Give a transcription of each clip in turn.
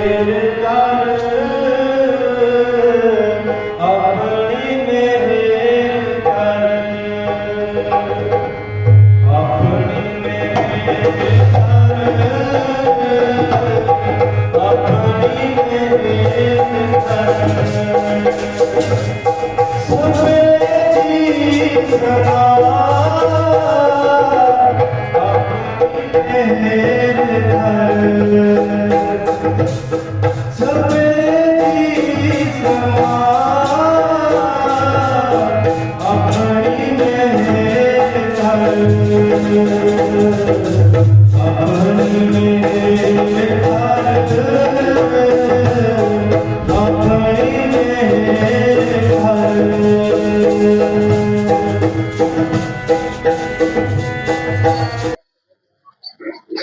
ਮੇਰ ਕਰ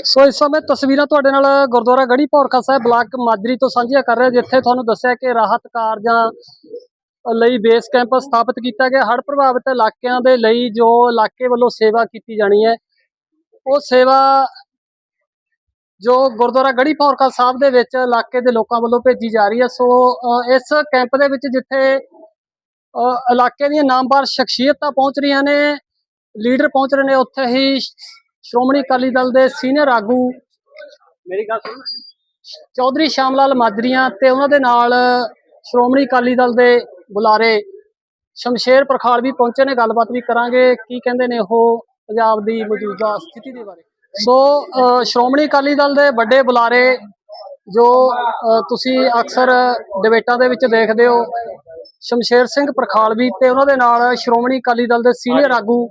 ਸੋ ਇਸ ਸਮੇਂ ਤਸਵੀਰਾਂ ਤੁਹਾਡੇ ਨਾਲ ਗੁਰਦੁਆਰਾ ਗੜੀ ਪੌਰਖਾ ਸਾਹਿਬ ਬਲਾਕ ਮਾਜਰੀ ਤੋਂ ਸਾਂਝੀਆਂ ਕਰ ਰਹੇ ਜਿੱਥੇ ਤੁਹਾਨੂੰ ਦੱਸਿਆ ਕਿ ਰਾਹਤ ਕਾਰਜਾਂ ਲਈ ਬੇਸ ਕੈਂਪ ਸਥਾਪਿਤ ਕੀਤਾ ਗਿਆ। ਹੜ੍ਹ ਪ੍ਰਭਾਵਿਤ ਇਲਾਕਿਆਂ ਦੇ ਲਈ ਜੋ ਇਲਾਕੇ ਵੱਲੋਂ ਸੇਵਾ ਕੀਤੀ ਜਾਣੀ ਹੈ ਉਹ ਸੇਵਾ ਜੋ ਗੁਰਦੁਆਰਾ ਗੜੀ ਪੌਰਖਾ ਸਾਹਿਬ ਦੇ ਵਿੱਚ ਇਲਾਕੇ ਦੇ ਲੋਕਾਂ ਵੱਲੋਂ ਭੇਜੀ ਜਾ ਰਹੀ ਹੈ। ਸੋ ਇਸ ਕੈਂਪ ਦੇ ਵਿੱਚ ਜਿੱਥੇ ਇਲਾਕੇ ਦੀਆਂ ਨਾਮਵਰ ਸ਼ਖਸੀਅਤਾਂ ਪਹੁੰਚ ਰਹੀਆਂ ਨੇ ਲੀਡਰ ਪਹੁੰਚ ਰਹੇ ਨੇ ਉੱਥੇ ਹੀ ਸ਼੍ਰੋਮਣੀ ਅਕਾਲੀ ਦਲ ਦੇ ਸੀਨੀਅਰ ਆਗੂ ਮੇਰੀ ਗੱਲ ਸੁਣ ਚੌਧਰੀ ਸ਼ਾਮ ਲਾਲ ਮਾਜਰੀਆਂ ਤੇ ਉਹਨਾਂ ਦੇ ਨਾਲ ਸ਼੍ਰੋਮਣੀ ਅਕਾਲੀ ਦਲ ਦੇ ਬੁਲਾਰੇ ਸ਼ਮਸ਼ੇਰ ਪ੍ਰਖਾਲ ਵੀ ਪਹੁੰਚੇ ਨੇ। ਗੱਲਬਾਤ ਵੀ ਕਰਾਂਗੇ। ਕੀ ਕਹਿੰਦੇ ਨੇ ਉਹ? ਪੰਜਾਬ ਦੀ ਮੌਜੂਦਾ ਸਥਿਤੀ ਦੇ ਬਾਰੇ। ਸੋ ਸ਼੍ਰੋਮਣੀ ਅਕਾਲੀ ਦਲ ਦੇ ਵੱਡੇ ਬੁਲਾਰੇ ਜੋ ਤੁਸੀਂ ਅਕਸਰ ਡਿਬੇਟਾਂ ਦੇ ਵਿੱਚ ਦੇਖਦੇ ਹੋ, ਸ਼ਮਸ਼ੇਰ ਸਿੰਘ ਪ੍ਰਖਾਲਵੀ ਤੇ ਉਹਨਾਂ ਦੇ ਨਾਲ ਸ਼੍ਰੋਮਣੀ ਅਕਾਲੀ ਦਲ ਦੇ ਸੀਨੀਅਰ ਆਗੂ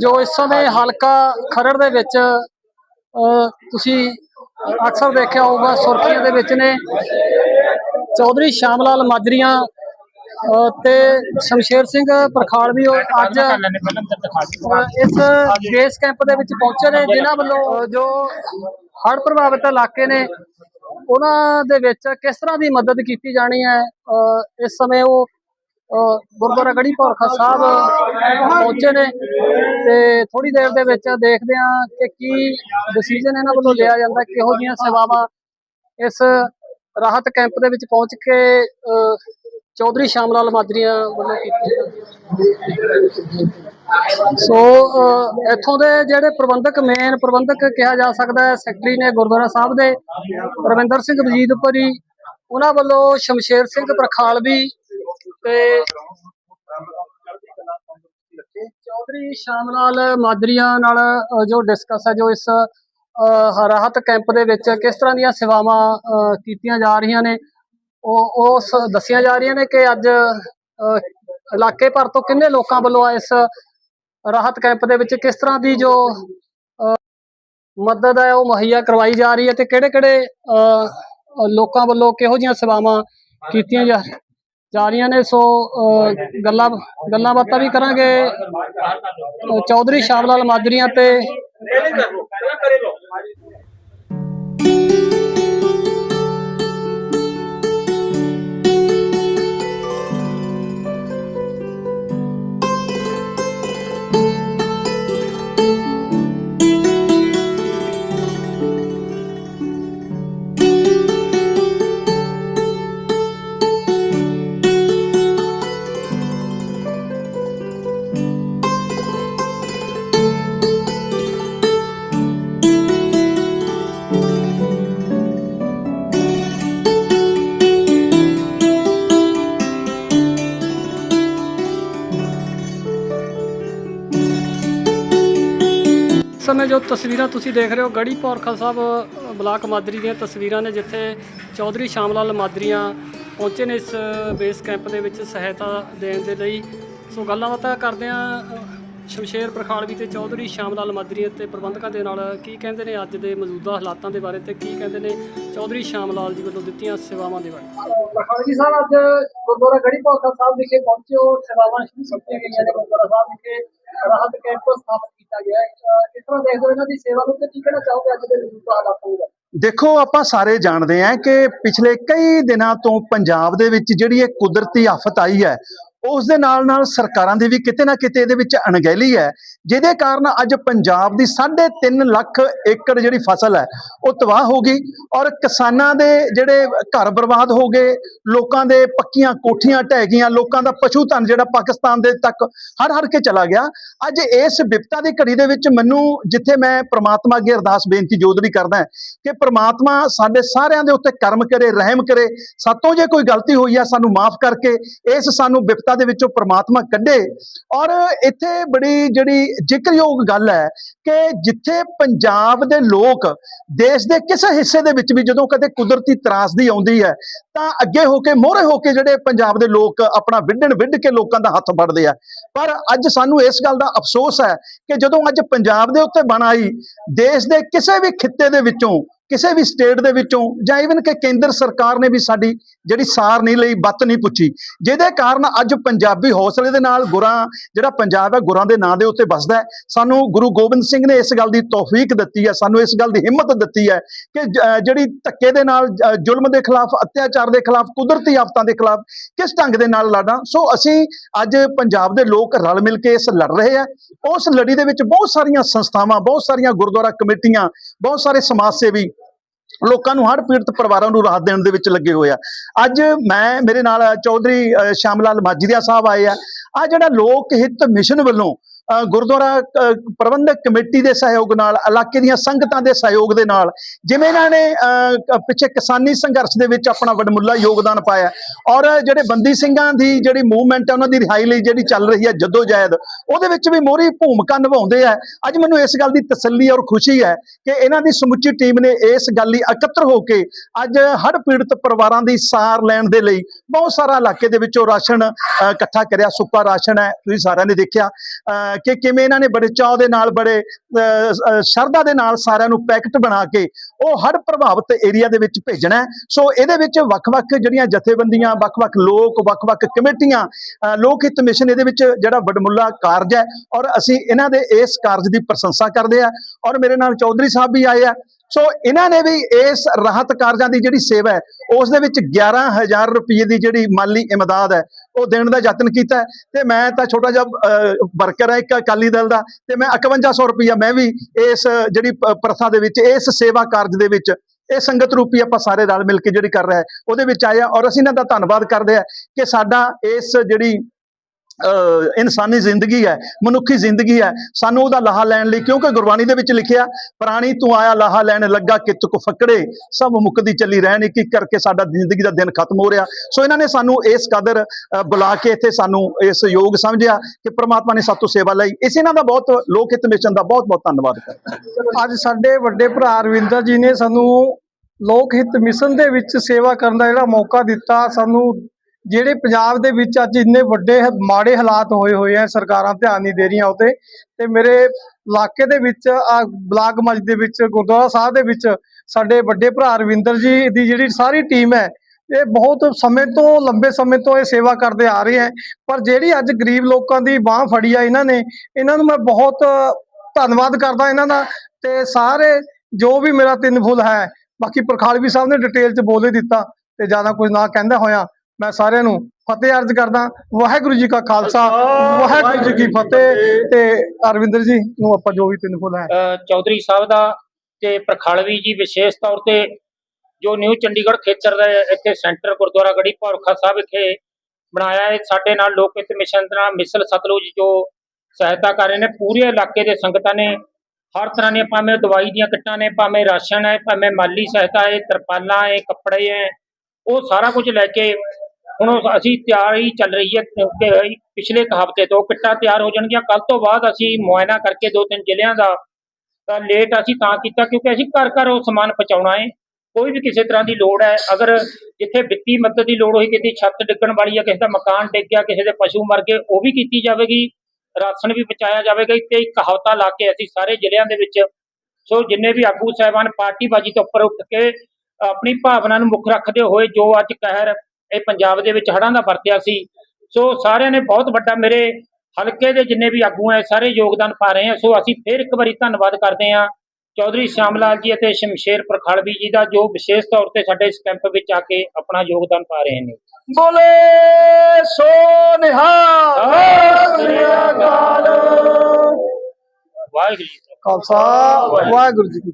ਜੋ ਇਸ ਸਮੇਂ ਹਲਕਾ ਖਰੜ ਦੇ ਵਿੱਚ ਤੁਸੀਂ ਅਕਸਰ ਦੇਖਿਆ ਹੋਊਗਾ, ਸੁਰਖੀਆਂ ਦੇ ਵਿੱਚ ਨੇ। ਚੌਧਰੀ ਸ਼ਾਮ ਲਾਲ ਮਾਜਰੀਆਂ ਤੇ ਸ਼ਮਸ਼ੇਰ ਸਿੰਘ ਪ੍ਰਖਾਲ ਵੀ ਉਹ ਅੱਜ ਇਸ ਬੇਸ ਕੈਂਪ ਦੇ ਵਿੱਚ ਪਹੁੰਚੇ ਨੇ ਜਿਨ੍ਹਾਂ ਵੱਲੋਂ ਜੋ ਹੜ੍ਹ ਪ੍ਰਭਾਵਿਤ ਇਲਾਕੇ ਨੇ ਉਹਨਾਂ ਦੇ ਵਿੱਚ ਕਿਸ ਤਰ੍ਹਾਂ ਦੀ ਮਦਦ ਕੀਤੀ ਜਾਣੀ ਹੈ? ਇਸ ਸਮੇਂ ਉਹ ਗੁਰਦੁਆਰਾ ਗੜੀ ਪੌਰਖਾ ਸਾਹਿਬ ਪਹੁੰਚੇ ਨੇ ਤੇ ਥੋੜੀ ਦੇਰ ਦੇ ਵਿੱਚ ਦੇਖਦੇ ਹਾਂ ਕਿ ਕੀ ਡਿਸੀਜਨ ਇਹਨਾਂ ਵੱਲੋਂ ਲਿਆ ਜਾਂਦਾ ਕਿਹੋ ਜਿਹੀਆਂ ਸੇਵਾਵਾਂ ਇਸ ਰਾਹਤ ਕੈਂਪ ਦੇ ਵਿੱਚ ਪਹੁੰਚ ਕੇ ਅ, ਚੌਧਰੀ ਸ਼ਾਮ ਲਾਲ ਮਾਜਰੀਆਂ ਵੱਲੋਂ ਕੀਤੀਆਂ ਸੋ ਇੱਥੋਂ ਦੇ ਜਿਹੜੇ ਪ੍ਰਬੰਧਕ ਮੇਨ ਪ੍ਰਬੰਧਕ ਕਿਹਾ ਜਾ ਸਕਦਾ ਹੈ ਸੈਕਟਰੀ ਨੇ ਗੁਰਦੁਆਰਾ ਸਾਹਿਬ ਦੇ ਰਵਿੰਦਰ ਸਿੰਘ ਵਜੀਦਪੁਰੀ ਉਹਨਾਂ ਵੱਲੋਂ ਸ਼ਮਸ਼ੇਰ ਸਿੰਘ ਪ੍ਰਖਾਲਵੀ ਤੇ ਚੌਧਰੀ ਸ਼ਾਮ ਲਾਲ ਮਾਜਰੀਆਂ ਨਾਲ ਜੋ ਡਿਸਕਸ ਹੈ ਜੋ ਇਸ ਰਾਹਤ ਕੈਂਪ ਦੇ ਵਿੱਚ ਕਿਸ ਤਰ੍ਹਾਂ ਦੀਆਂ ਸੇਵਾਵਾਂ ਅ, ਕੀਤੀਆਂ ਜਾ ਰਹੀਆਂ ਨੇ ਉਹ ਉਸ ਦੱਸੀਆਂ ਜਾ ਰਹੀਆਂ ਨੇ ਕਿ ਅੱਜ ਇਲਾਕੇ ਭਰ ਤੋਂ ਕਿੰਨੇ ਲੋਕਾਂ ਵੱਲੋਂ ਇਸ ਰਾਹਤ ਕੈਂਪ ਦੇ ਵਿੱਚ ਕਿਸ ਤਰ੍ਹਾਂ ਦੀ ਜੋ ਮਦਦ ਹੈ ਉਹ ਮੁਹੱਈਆ ਕਰਵਾਈ ਜਾ ਰਹੀ ਹੈ ਤੇ ਕਿਹੜੇ-ਕਿਹੜੇ ਅ, ਲੋਕਾਂ ਵੱਲੋਂ ਕਿਹੋ ਜਿਹੀਆਂ ਸੇਵਾਵਾਂ ਕੀਤੀਆਂ ਜਾ ਜਾ ਰਹੀਆਂ ਨੇ? ਸੋ ਅ, ਗੱਲਾਂ ਗੱਲਾਂ ਬਾਤਾਂ ਵੀ ਕਰਾਂਗੇ। ਚੌਧਰੀ ਸ਼ਾਮ ਲਾਲ ਮਾਜਰੀਆਂ ਤੇ ਸਮੇਂ ਜੋ ਤਸਵੀਰਾਂ ਤੁਸੀਂ ਦੇਖ ਰਹੇ ਹੋ, ਗੜੀ ਪੌਰਖਾ ਸਾਹਿਬ ਬਲਾਕ ਮਾਦਰੀ ਦੀਆਂ ਤਸਵੀਰਾਂ ਨੇ ਜਿੱਥੇ ਚੌਧਰੀ ਸ਼ਾਮ ਲਾਲ ਮਾਦਰੀਆਂ ਪਹੁੰਚੇ ਨੇ ਇਸ ਬੇਸ ਕੈਂਪ ਦੇ ਵਿੱਚ ਸਹਾਇਤਾ ਦੇਣ ਦੇ ਲਈ। ਸੋ ਗੱਲਾਂ ਬਾਤਾਂ ਕਰਦੇ ਆ ਸ਼ਮਸ਼ੇਰ ਪ੍ਰਖਾਲਵੀ ਤੇ ਚੌਧਰੀ ਸ਼ਾਮ ਲਾਲ ਮਾਦਰੀਆਂ ਤੇ ਪ੍ਰਬੰਧਕਾਂ ਦੇ ਨਾਲ ਕੀ ਕਹਿੰਦੇ ਨੇ ਅੱਜ ਦੇ ਮੌਜੂਦਾ ਹਾਲਾਤਾਂ ਦੇ ਬਾਰੇ ਤੇ ਕੀ ਕਹਿੰਦੇ ਨੇ ਚੌਧਰੀ ਸ਼ਾਮ ਲਾਲ ਜੀ ਵੱਲੋਂ ਦਿੱਤੀਆਂ ਸੇਵਾਵਾਂ ਦੇ ਬਾਰੇ? ਪ੍ਰਖਾਲਵੀ ਸਾਹਿਬ, ਅੱਜ ਗੁਰਦੁਆਰਾ ਗੜੀ ਪੌਰਖਾ ਸਾਹਿਬ ਵਿਖੇ ਪਹੁੰਚੇ ਹੋ। ਸੇਵਾਵਾਂ ਸ਼ੁਰੂ ਕੀਤੀਆਂ ਗਈਆਂ ਨੇ ਗੁਰਦੁਆਰਾ ਸਾਹਿਬ ਵਿਖੇ। ਰਾਹਤ ਕੈਂਪ ਸਥਾਪਿਤ ਕੀਤਾ ਗਿਆ ਹੈ। ਤਰ੍ਹਾਂ ਦੇਖਦੇ ਇਹਨਾਂ ਦੀ ਸੇਵਾ ਨੂੰ ਤੇ ਕੀ ਕਹਿਣਾ ਚਾਹੋਗੇ ਅੱਜ ਦੇ ਮੌਜੂਦਾ ਹਾਲਾਤਾਂ ਦੇਖੋ, ਆਪਾਂ ਸਾਰੇ ਜਾਣਦੇ ਹਾਂ ਕਿ ਪਿਛਲੇ ਕਈ ਦਿਨਾਂ ਤੋਂ ਪੰਜਾਬ ਦੇ ਵਿੱਚ ਜਿਹੜੀ ਇਹ ਕੁਦਰਤੀ ਆਫਤ ਆਈ ਹੈ ਉਸ ਦੇ ਨਾਲ ਨਾਲ ਸਰਕਾਰਾਂ ਦੀ ਵੀ ਕਿਤੇ ਨਾ ਕਿਤੇ ਇਹਦੇ ਵਿੱਚ ਅਣਗਹਿਲੀ ਹੈ, ਜਿਹਦੇ ਕਾਰਨ ਅੱਜ ਪੰਜਾਬ ਦੀ 3.5 ਲੱਖ ਏਕੜ ਜਿਹੜੀ ਫਸਲ ਹੈ, ਉਹ ਤਬਾਹ ਹੋ ਗਈ ਔਰ ਕਿਸਾਨਾਂ ਦੇ ਜਿਹੜੇ ਘਰ ਬਰਬਾਦ ਹੋ ਗਏ, ਲੋਕਾਂ ਦੇ ਪੱਕੀਆਂ ਕੋਠੀਆਂ ਢਹਿ ਗਈਆਂ, ਲੋਕਾਂ ਦਾ ਪਸ਼ੂ ਧਨ ਜਿਹੜਾ ਪਾਕਿਸਤਾਨ ਦੇ ਤੱਕ ਹੜ ਹੜ ਕੇ ਚਲਾ ਗਿਆ। ਅੱਜ ਇਸ ਵਿਪਤਾ ਦੀ ਘੜੀ ਦੇ ਵਿੱਚ ਮੈਨੂੰ ਜਿੱਥੇ ਮੈਂ ਪ੍ਰਮਾਤਮਾ ਅੱਗੇ ਅਰਦਾਸ ਬੇਨਤੀ ਜੋਦੜੀ ਕਰਦਾ ਕਿ ਪ੍ਰਮਾਤਮਾ ਸਾਡੇ ਸਾਰਿਆਂ ਦੇ ਉੱਤੇ ਕਰਮ ਕਰੇ, ਰਹਿਮ ਕਰੇ। ਸਾਤੋਂ ਜੇ ਕੋਈ ਗਲਤੀ ਹੋਈ ਆ, ਸਾਨੂੰ ਮਾਫ ਕਰਕੇ, ਇਸ ਸਾਨੂੰ ਵਿਪਤਾ ਦੇ ਵਿੱਚੋਂ ਪ੍ਰਮਾਤਮਾ ਕੱਢੇ। ਔਰ ਇੱਥੇ ਬੜੀ ਜਿਹੜੀ ਜ਼ਿਕਰਯੋਗ ਗੱਲ ਹੈ ਕਿ ਜਿੱਥੇ ਪੰਜਾਬ ਦੇ ਲੋਕ ਦੇਸ਼ ਦੇ ਕਿਸੇ ਹਿੱਸੇ ਦੇ ਵਿੱਚ ਵੀ ਜਦੋਂ ਕਦੇ ਕੁਦਰਤੀ ਤਰਾਸਦੀ ਆਉਂਦੀ ਹੈ, ਤਾਂ ਅੱਗੇ ਹੋ ਕੇ, ਮੋਹਰੇ ਹੋ ਕੇ ਜਿਹੜੇ ਪੰਜਾਬ ਦੇ ਲੋਕ ਆਪਣਾ ਵਿੱਢਣ ਵਿੱਢ ਕੇ ਲੋਕਾਂ ਦਾ ਹੱਥ ਫੜਦੇ ਆ। ਪਰ ਅੱਜ ਸਾਨੂੰ ਇਸ ਗੱਲ ਦਾ ਅਫਸੋਸ ਹੈ ਕਿ ਜਦੋਂ ਅੱਜ ਪੰਜਾਬ ਦੇ ਉੱਤੇ ਬਣ ਆਈ, ਦੇਸ਼ ਦੇ ਕਿਸੇ ਵੀ ਖਿੱਤੇ ਦੇ ਵਿੱਚੋਂ ਕਿਸੇ ਵੀ ਸਟੇਟ ਦੇ ਵਿੱਚੋਂ ਜਾਂ ਇਵਨ ਕਿ ਕੇਂਦਰ ਸਰਕਾਰ ਨੇ ਵੀ ਸਾਡੀ ਜਿਹੜੀ ਸਾਰ ਨਹੀਂ ਲਈ, ਬੱਤ ਨਹੀਂ ਪੁੱਛੀ। ਜਿਹਦੇ ਕਾਰਨ ਅੱਜ ਪੰਜਾਬੀ ਹੌਸਲੇ ਦੇ ਨਾਲ ਗੁਰਾਂ, ਜਿਹੜਾ ਪੰਜਾਬ ਹੈ, ਗੁਰਾਂ ਦੇ ਨਾਂ ਦੇ ਉੱਤੇ ਵੱਸਦਾ ਸਾਨੂੰ ਗੁਰੂ ਗੋਬਿੰਦ ਸਿੰਘ ਨੇ ਇਸ ਗੱਲ ਦੀ ਤੌਫੀਕ ਦਿੱਤੀ ਹੈ, ਸਾਨੂੰ ਇਸ ਗੱਲ ਦੀ ਹਿੰਮਤ ਦਿੱਤੀ ਹੈ ਕਿ ਜਿਹੜੀ ਧੱਕੇ ਦੇ ਨਾਲ ਜ਼ੁਲਮ ਦੇ ਖਿਲਾਫ, ਅਤਿਆਚਾਰ ਦੇ ਖਿਲਾਫ, ਕੁਦਰਤੀ ਆਫਤਾਂ ਦੇ ਖਿਲਾਫ ਕਿਸ ਢੰਗ ਦੇ ਨਾਲ ਲੜਨਾ। ਸੋ ਅਸੀਂ ਅੱਜ ਪੰਜਾਬ ਦੇ ਲੋਕ ਰਲ ਮਿਲ ਕੇ ਇਸ ਲੜ ਰਹੇ ਆ ਉਸ ਲੜੀ ਦੇ ਵਿੱਚ ਬਹੁਤ ਸਾਰੀਆਂ ਸੰਸਥਾਵਾਂ, ਬਹੁਤ ਸਾਰੀਆਂ ਗੁਰਦੁਆਰਾ ਕਮੇਟੀਆਂ, ਬਹੁਤ ਸਾਰੇ ਸਮਾਜ ਸੇਵੀ ਲੋਕਾਂ ਨੂੰ ਹੜ੍ਹ ਪੀੜਤ ਪਰਿਵਾਰਾਂ ਨੂੰ ਰਾਹਤ ਦੇਣ ਦੇ ਵਿੱਚ ਲੱਗੇ ਹੋਏ ਆ। ਅੱਜ ਮੈਂ ਮੇਰੇ ਨਾਲ ਚੌਧਰੀ ਅ, ਸ਼ਾਮ ਲਾਲ ਮਾਜੀਰੀਆ ਸਾਹਿਬ ਆਏ ਆ। ਆ ਜਿਹੜਾ ਲੋਕ ਹਿੱਤ ਮਿਸ਼ਨ ਵੱਲੋਂ ਗੁਰਦੁਆਰਾ ਪ੍ਰਬੰਧਕ ਕਮੇਟੀ ਦੇ ਸਹਿਯੋਗ ਨਾਲ, ਇਲਾਕੇ ਦੀਆਂ ਸੰਗਤਾਂ ਦੇ ਸਹਿਯੋਗ ਦੇ ਨਾਲ, ਜਿਵੇਂ ਇਹਨਾਂ ਨੇ ਪਿੱਛੇ ਕਿਸਾਨੀ ਸੰਘਰਸ਼ ਦੇ ਵਿੱਚ ਆਪਣਾ ਵਡਮੁੱਲਾ ਯੋਗਦਾਨ ਪਾਇਆ ਔਰ ਜਿਹੜੇ ਬੰਦੀ ਸਿੰਘਾਂ ਦੀ ਜਿਹੜੀ ਮੂਵਮੈਂਟ ਹੈ, ਉਹਨਾਂ ਦੀ ਰਿਹਾਈ ਲਈ ਜਿਹੜੀ ਚੱਲ ਰਹੀ ਹੈ ਜਦੋਜਹਿਦ, ਉਹਦੇ ਵਿੱਚ ਵੀ ਮੋਹਰੀ ਭੂਮਿਕਾ ਨਿਭਾਉਂਦੇ ਆ। ਅੱਜ ਮੈਨੂੰ ਇਸ ਗੱਲ ਦੀ ਤਸੱਲੀ ਔਰ ਖੁਸ਼ੀ ਹੈ ਕਿ ਇਹਨਾਂ ਦੀ ਸਮੁੱਚੀ ਟੀਮ ਨੇ ਇਸ ਗੱਲ ਲਈ ਇਕੱਤਰ ਹੋ ਕੇ ਅੱਜ ਹੜ੍ਹ ਪੀੜਤ ਪਰਿਵਾਰਾਂ ਦੀ ਸਾਰ ਲੈਣ ਦੇ ਲਈ ਬਹੁਤ ਸਾਰਾ ਇਲਾਕੇ ਦੇ ਵਿੱਚੋਂ ਰਾਸ਼ਨ ਇਕੱਠਾ ਕਰਿਆ। ਸੁੱਕਾ ਰਾਸ਼ਨ ਹੈ, ਤੁਸੀਂ ਸਾਰਿਆਂ ਨੇ ਦੇਖਿਆ। ਕਿ ਕਿਵੇਂ ਇਹਨਾਂ ਨੇ ਬੜੇ ਚਾਅ ਦੇ ਨਾਲ, ਬੜੇ ਸ਼ਰਧਾ ਦੇ ਨਾਲ ਸਾਰਿਆਂ ਨੂੰ ਪੈਕਟ ਬਣਾ ਕੇ ਉਹ ਹੜ੍ਹ ਪ੍ਰਭਾਵਿਤ ਏਰੀਆ ਦੇ ਵਿੱਚ ਭੇਜਣਾ ਸੋ ਇਹਦੇ ਵਿੱਚ ਵੱਖ-ਵੱਖ ਜਿਹੜੀਆਂ ਜਥੇਬੰਦੀਆਂ, ਵੱਖ-ਵੱਖ ਲੋਕ, ਵੱਖ-ਵੱਖ ਕਮੇਟੀਆਂ ਲੋਕ ਹਿੱਤ ਮਿਸ਼ਨ ਇਹਦੇ ਵਿੱਚ ਜਿਹੜਾ ਵਡਮੁੱਲਾ ਕਾਰਜ ਹੈ ਔਰ ਅਸੀਂ ਇਹਨਾਂ ਦੇ ਇਸ ਕਾਰਜ ਦੀ ਪ੍ਰਸ਼ੰਸਾ ਕਰਦੇ ਆ ਔਰ ਮੇਰੇ ਨਾਲ ਚੌਧਰੀ ਸਾਹਿਬ ਵੀ ਆਏ ਆ। ਸੋ ਇਹਨਾਂ ਨੇ ਵੀ ਇਸ ਰਾਹਤ ਕਾਰਜਾਂ ਦੀ ਜਿਹੜੀ ਸੇਵਾ ਹੈ, ਉਸ ਦੇ ਵਿੱਚ 11000 ਰੁਪਏ ਦੀ ਜਿਹੜੀ ਮਾਲੀ ਇਮਦਾਦ ਹੈ ਉਹ ਦੇਣ ਦਾ ਯਤਨ ਕੀਤਾ ਤੇ ਮੈਂ ਤਾਂ ਛੋਟਾ ਜਿਹਾ ਵਰਕਰ ਹੈ ਇੱਕ ਅਕਾਲੀ ਦਲ ਦਾ ਤੇ ਮੈਂ 5100 ਰੁਪਇਆ ਮੈਂ ਵੀ ਇਸ ਜਿਹੜੀ ਪ੍ਰਥਾ ਦੇ ਵਿੱਚ, ਇਸ ਸੇਵਾ ਕਾਰਜ ਦੇ ਵਿੱਚ, ਇਹ ਸੰਗਤ ਰੂਪੀ ਆਪਾਂ ਸਾਰੇ ਰਲ ਮਿਲ ਕੇ ਜਿਹੜੀ ਕਰ ਰਿਹਾ ਉਹਦੇ ਵਿੱਚ ਆਇਆ ਔਰ ਅਸੀਂ ਇਹਨਾਂ ਦਾ ਧੰਨਵਾਦ ਕਰਦੇ ਆ ਕਿ ਸਾਡਾ ਇਸ ਜਿਹੜੀ ਇਨਸਾਨੀ ਜ਼ਿੰਦਗੀ ਹੈ ਮਨੁੱਖੀ ਜ਼ਿੰਦਗੀ ਹੈ। ਸਾਨੂੰ ਉਹਦਾ ਲਾਹਾ ਲੈਣ ਲਈ ਕਿਉਂਕਿ ਗੁਰਬਾਣੀ ਦੇ ਵਿੱਚ ਲਿਖਿਆ ਪ੍ਰਾਣੀ ਤੂੰ ਆਇਆ ਲਾਹਾ ਲੈਣ ਲੱਗਾ ਕਿਤ ਕੋ ਫਕੜੇ? ਸਭ ਮੁਕਦੀ ਚੱਲੀ ਰਹਿਣ ਇੱਕ ਇੱਕ ਕਰਕੇ ਸਾਡਾ ਜ਼ਿੰਦਗੀ ਦਾ ਦਿਨ ਖਤਮ ਹੋ ਰਿਹਾ। ਸੋ ਇਹਨਾਂ ਨੇ ਸਾਨੂੰ ਇਸ ਕਦਰ ਅਹ, ਬੁਲਾ ਕੇ ਇੱਥੇ ਸਾਨੂੰ ਇਸ ਯੋਗ ਸਮਝਿਆ ਕਿ ਪ੍ਰਮਾਤਮਾ ਨੇ ਸਾਤੋਂ ਸੇਵਾ ਲਈ। ਇਸ ਇਹਨਾਂ ਦਾ ਬਹੁਤ ਲੋਕ ਹਿੱਤ ਮਿਸ਼ਨ ਦਾ ਬਹੁਤ ਬਹੁਤ ਧੰਨਵਾਦ ਕਰਦਾ ਅੱਜ ਸਾਡੇ ਵੱਡੇ ਭਰਾ ਰਵਿੰਦਰ ਜੀ ਨੇ ਸਾਨੂੰ ਲੋਕ ਹਿੱਤ ਮਿਸ਼ਨ ਦੇ ਵਿੱਚ ਸੇਵਾ ਕਰਨ ਦਾ ਜਿਹੜਾ ਮੌਕਾ ਦਿੱਤਾ ਸਾਨੂੰ ਜਿਹੜੇ ਪੰਜਾਬ ਦੇ ਵਿੱਚ ਅੱਜ ਇੰਨੇ ਵੱਡੇ ਮਾੜੇ ਹਾਲਾਤ ਹੋਏ ਹੋਏ ਆ, ਸਰਕਾਰਾਂ ਧਿਆਨ ਨਹੀਂ ਦੇ ਰਹੀਆਂ ਉਤੇ ਤੇ ਮੇਰੇ ਇਲਾਕੇ ਦੇ ਵਿੱਚ ਬਲਾਕ ਮੱਝ ਦੇ ਵਿੱਚ, ਗੁਰਦੁਆਰਾ ਸਾਹਿਬ ਦੇ ਵਿੱਚ ਸਾਡੇ ਵੱਡੇ ਭਰਾ ਰਵਿੰਦਰ ਜੀ ਦੀ ਜਿਹੜੀ ਸਾਰੀ ਟੀਮ ਹੈ, ਇਹ ਬਹੁਤ ਸਮੇਂ ਤੋਂ, ਲੰਬੇ ਸਮੇਂ ਤੋਂ ਇਹ ਸੇਵਾ ਕਰਦੇ ਆ ਰਹੇ ਹੈ, ਪਰ ਜਿਹੜੀ ਅੱਜ ਗਰੀਬ ਲੋਕਾਂ ਦੀ ਬਾਹ ਫੜੀ ਆ ਇਹਨਾਂ ਨੇ, ਇਹਨਾਂ ਨੂੰ ਮੈਂ ਬਹੁਤ ਧੰਨਵਾਦ ਕਰਦਾ ਇਹਨਾਂ ਦਾ, ਤੇ ਸਾਰੇ ਜੋ ਵੀ ਮੇਰਾ ਤਿੰਨ ਫੁੱਲ ਹੈ, ਬਾਕੀ ਪ੍ਰਖਾਲਵੀ ਸਾਹਿਬ ਨੇ ਡਿਟੇਲ ਚ ਬੋਲ ਹੀ ਦਿੱਤਾ, ਤੇ ਜ਼ਿਆਦਾ ਕੁਝ ਨਾ ਕਹਿੰਦਾ ਹੋਇਆ ਮੈਂ ਸਾਰਿਆਂ ਨੂੰ ਫਤਿਹ ਅਰਜ਼ ਕਰਦਾ ਵਾਹਿਗੁਰੂ ਜੀ ਕਾ ਖਾਲਸਾ ਵਾਹਿਗੁਰੂ ਜੀ ਕੀ ਫਤਿਹ ਤੇ ਅਰਵਿੰਦਰ ਜੀ ਨੂੰ ਆਪਾਂ ਜੋ ਵੀ ਤਿੰਨ ਫੁੱਲ ਹੈ। ਚੌਧਰੀ ਸਾਹਿਬ ਦਾ ਤੇ ਪ੍ਰਖਾਲਵੀ ਜੀ ਵਿਸ਼ੇਸ਼ ਤੌਰ ਤੇ ਜੋ ਨਿਊ ਚੰਡੀਗੜ੍ਹ ਖੇਤਰ ਦਾ ਇੱਥੇ ਸੈਂਟਰ ਗੁਰਦੁਆਰਾ ਗੜੀ ਭੌਰਖਾ ਸਾਹਿਬ ਵਿਖੇ ਬਣਾਇਆ ਹੈ ਸਾਡੇ ਨਾਲ ਲੋਕ ਹਿੱਤ ਮਿਸ਼ਨ ਦੇ ਮਿਸਲ ਸਤਲੁਜ ਜੋ ਸਹਾਇਤਾ ਕਰ ਰਹੇ ਨੇ ਪੂਰੇ ਇਲਾਕੇ ਦੇ ਸੰਗਤਾਂ ਨੇ ਹਰ ਤਰ੍ਹਾਂ ਦੀਆਂ ਭਾਵੇਂ ਦਵਾਈ ਦੀਆਂ ਕਿੱਟਾਂ ਨੇ ਭਾਵੇਂ ਰਾਸ਼ਨ ਹੈ ਭਾਵੇਂ ਮਾਲੀ ਸਹਾਇਤਾ ਹੈ ਤਰਪਾਲਾਂ ਹੈ ਕੱਪੜੇ ਹੈ ਉਹ ਸਾਰਾ ਕੁਝ ਲੈ ਕੇ ਹੁਣ ਉਹ ਅਸੀਂ ਤਿਆਰੀ ਚੱਲ ਰਹੀ ਹੈ ਕਿਉਂਕਿ ਪਿਛਲੇ ਇੱਕ ਹਫ਼ਤੇ ਤੋਂ ਕਿੱਟਾਂ ਤਿਆਰ ਹੋ ਜਾਣਗੀਆਂ। ਕੱਲ ਤੋਂ ਬਾਅਦ ਅਸੀਂ ਮੁਆਇਨਾ ਕਰਕੇ ਦੋ ਤਿੰਨ ਜ਼ਿਲ੍ਹਿਆਂ ਦਾ ਤਾਂ ਲੇਟ ਅਸੀਂ ਤਾਂ ਕੀਤਾ, ਕਿਉਂਕਿ ਅਸੀਂ ਘਰ ਘਰ ਉਹ ਸਮਾਨ ਪਹੁੰਚਾਉਣਾ ਹੈ। ਕੋਈ ਵੀ ਕਿਸੇ ਤਰ੍ਹਾਂ ਦੀ ਲੋੜ ਹੈ, ਅਗਰ ਜਿੱਥੇ ਵਿੱਤੀ ਮਦਦ ਦੀ ਲੋੜ ਹੋਈ ਕਿਸੇ ਛੱਤ ਡਿੱਗਣ ਵਾਲੀ ਹੈ, ਕਿਸੇ ਦਾ ਮਕਾਨ ਡਿੱਗ ਗਿਆ, ਕਿਸੇ ਦੇ ਪਸ਼ੂ ਮਰ ਗਏ, ਉਹ ਵੀ ਕੀਤੀ ਜਾਵੇਗੀ, ਰਾਸ਼ਨ ਵੀ ਪਹੁੰਚਾਇਆ ਜਾਵੇਗਾ। ਤੇ ਇੱਕ ਹਫ਼ਤਾ ਲਾ ਕੇ ਅਸੀਂ ਸਾਰੇ ਜ਼ਿਲ੍ਹਿਆਂ ਦੇ ਵਿੱਚ, ਸੋ ਜਿੰਨੇ ਵੀ ਆਗੂ ਸਾਹਿਬਾਨ, ਪਾਰਟੀਬਾਜ਼ੀ ਤੋਂ ਉੱਪਰ ਉੱਠ ਕੇ ਆਪਣੀ ਭਾਵਨਾ ਨੂੰ ਮੁੱਖ ਰੱਖਦੇ ਹੋਏ ਜੋ ਅੱਜ ਕਹਿਰ ਇਹ ਪੰਜਾਬ ਦੇ ਵਿੱਚ ਹੜ੍ਹਾਂ ਦਾ ਵਰਤਿਆ ਸੀ। ਸੋ ਸਾਰਿਆਂ ਨੇ ਬਹੁਤ ਵੱਡਾ ਮੇਰੇ ਹਲਕੇ ਦੇ ਜਿੰਨੇ ਵੀ ਆਗੂ ਹੈ ਸਾਰੇ ਯੋਗਦਾਨ ਪਾ ਰਹੇ ਆ ਸੋ ਅਸੀਂ ਫਿਰ ਇੱਕ ਵਾਰੀ ਧੰਨਵਾਦ ਕਰਦੇ ਹਾਂ ਚੌਧਰੀ ਸ਼ਾਮ ਲਾਲ ਜੀ ਅਤੇ ਸ਼ਮਸ਼ੇਰ ਪ੍ਰਖਾਲਵੀ ਜੀ ਦਾ ਜੋ ਵਿਸ਼ੇਸ਼ ਤੌਰ ਤੇ ਸਾਡੇ ਇਸ ਕੈਂਪ ਵਿੱਚ ਆ ਕੇ ਆਪਣਾ ਯੋਗਦਾਨ ਪਾ ਰਹੇ ਨੇ। ਬੋਲੇ ਸੋ ਨਿਹਾਲ। ਸਤਿ ਸ੍ਰੀ ਅਕਾਲ। ਵਾਹਿਗੁਰੂ ਜੀ ਕਾ ਖਾਲਸਾ। ਵਾਹਿਗੁਰੂ ਜੀ